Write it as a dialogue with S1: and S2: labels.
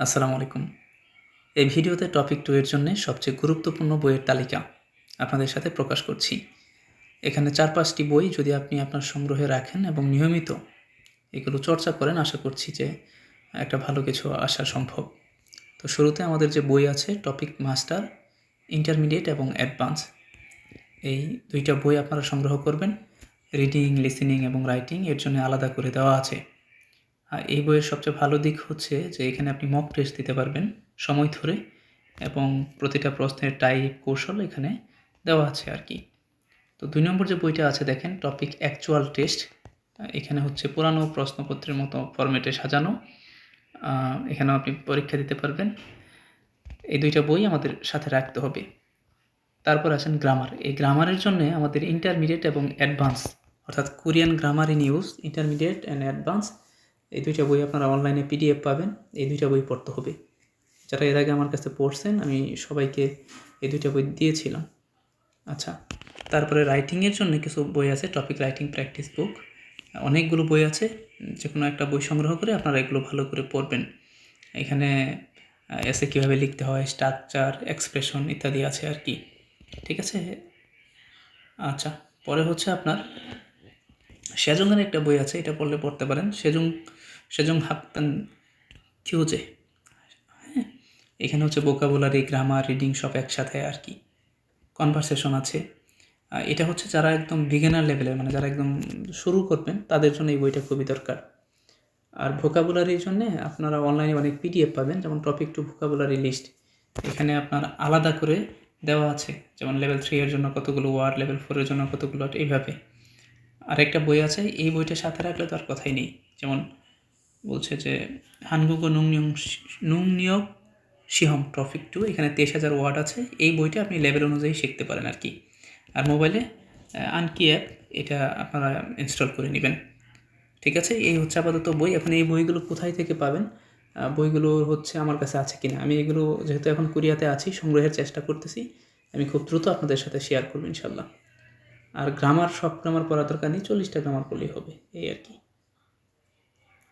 S1: আসসালামু আলাইকুম। এই ভিডিওতে টপিক টু এর জন্য সবচেয়ে গুরুত্বপূর্ণ বইয়ের তালিকা আপনাদের সাথে প্রকাশ করছি। এখানে চার পাঁচটি বই যদি আপনি আপনার সংগ্রহে রাখেন এবং নিয়মিত এগুলো চর্চা করেন, আশা করছি যে একটা ভালো কিছু আসা সম্ভব। তো শুরুতে আমাদের যে বই আছে, টপিক মাস্টার, ইন্টারমিডিয়েট এবং অ্যাডভান্স। এই দুইটা বই আপনারা সংগ্রহ করবেন। রিডিং, লিসেনিং এবং রাইটিং এর জন্য আলাদা করে দেওয়া আছে। এই বইয়ের সবচেয়ে ভালো দিক হচ্ছে যে এখানে আপনি মক টেস্ট দিতে পারবেন সময় ধরে এবং প্রতিটা প্রশ্নের টাইপ কৌশল এখানে দেওয়া আছে আর কি। তো দুই নম্বর যে বইটা আছে দেখেন টপিক অ্যাকচুয়াল টেস্ট এখানে হচ্ছে পুরানো প্রশ্নপত্রের মতো ফরম্যাটে সাজানো। এখানেও আপনি পরীক্ষা দিতে পারবেন। এই দুইটা বই আমাদের সাথে রাখতে হবে। তারপর আছেন গ্রামার এই গ্রামারের জন্য আমাদের ইন্টারমিডিয়েট এবং অ্যাডভান্স অর্থাৎ Korean grammar in use intermediate and advance এই দুইটা বই আপনারা অনলাইনে পিডিএফ পাবেন, এই দুইটা বই পড়তে হবে। যারা এর আগে আমার কাছে পড়ছেন, আমি সবাইকে এই দুইটা বই দিয়েছিলাম। আচ্ছা তারপরে রাইটিংয়ের জন্য কিছু বই আছে টপিক রাইটিং প্র্যাকটিস বুক অনেকগুলো বই আছে যে কোনো একটা বই সংগ্রহ করে আপনারা এগুলো ভালো করে পড়বেন। এখানে এসে কীভাবে লিখতে হয় স্ট্রাকচার এক্সপ্রেশন ইত্যাদি আছে আর কি। ঠিক আছে? আচ্ছা পরে হচ্ছে আপনার সেজংয়ের একটা বই আছে, এটা পড়লে পড়তে পারেন। সেজং সেজং হাক্তান কিউজে হ্যাঁ এখানে হচ্ছে বোকাবুলারি গ্রামার রিডিং সব একসাথে আর কি কনভারসেশন আছে। এটা হচ্ছে যারা একদম বিগিনার লেভেলের মানে যারা একদম শুরু করবেন, তাদের জন্য এই বইটা খুবই দরকার। আর ভোকাবুলারির জন্য আপনারা অনলাইনে অনেক পিডিএফ পাবেন, যেমন টপিক টু ভোকাবুলারি লিস্ট এখানে আপনার আলাদা করে দেওয়া আছে, যেমন লেভেল থ্রি এর জন্য কতগুলো ওয়ার্ড লেভেল ফোরের জন্য কতগুলো এইভাবে। আরেকটা বই আছে, এই বইটা সাথে রাখলে তো আর কথাই নেই। যেমন বলছে যে হানগুগো নুংনিয়ং নুংনিয়ক শিহম ট্রফিক টু, এখানে তেইশ হাজার ওয়ার্ড আছে। এই বইটা আপনি লেভেল অনুযায়ী শিখতে পারেন আর কি। আর মোবাইলে আনকি অ্যাপ, এটা আপনারা ইনস্টল করে নেবেন। ঠিক আছে? এই হচ্ছে আপাতত বই। এখন এই বইগুলো কোথায় থেকে পাবেন? বইগুলো হচ্ছে আমার কাছে আছে কিনা? আমি এগুলো যেহেতু এখন কোরিয়াতে আছি, সংগ্রহের চেষ্টা করতেছি। আমি খুব দ্রুত আপনাদের সাথে শেয়ার করব ইনশাল্লাহ আর গ্রামার সব গ্রামার পড়া দরকার নেই, চল্লিশটা গ্রামার পড়লেই হবে। এই আর কি।